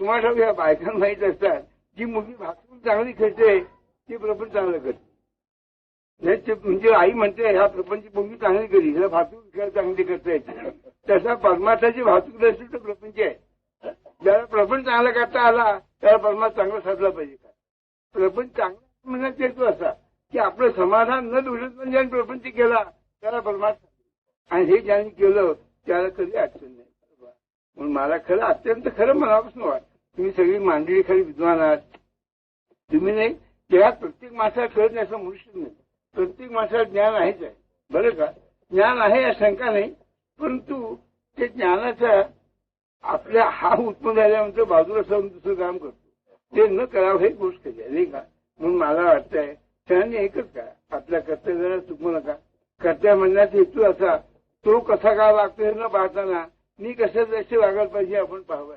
तुम्हाला ठाऊक या बायकांना माहीत असतात जी मुलगी भाकून चांगली खेळते ती प्रपंच चांगलं करते. नाही ते म्हणजे आई म्हणते ह्या प्रपंच मुलगी चांगली करी हिला भातूक खेळ चांगली करता येते. तसा परमार्थाची भातूक नसेल तर प्रपंच आहे. ज्याला प्रपंच चांगला करता आला त्याला परमार्थ चांगला साधला पाहिजे. का प्रपंच चांगला म्हणण्यात येतो असा की आपलं समाधान न दुसरं पण ज्याने प्रपंच केला त्याला परमार्थ. आणि हे ज्याने केलं त्याला कधी अडचण नाही. म्हणून मला खरं अत्यंत खरं मनापासून वाट तुम्ही सगळी मांडळी खाली विद्वान आहात. तुम्ही नाही तेव्हा प्रत्येक माणसाला कळत नाही असं मनुष्य नाही. प्रत्येक माणसाला ज्ञान आहेच आहे. बरं का? ज्ञान आहे या शंका नाही परंतु ते ज्ञानाचा आपल्या हा उत्पन्न झाल्यानंतर बाजूला जाऊन दुसरं काम करतो. ते न करावं हे गोष्ट आहे नाही का? म्हणून मला वाटतंय सगळ्यांनी एकच काय आपल्या कर्तव्याला चुकू नका. कर्त्या म्हणण्याचा हेतू असा तो कसा का वागतोय न पाहताना मी कशा जसे वागायला पाहिजे आपण पाहावं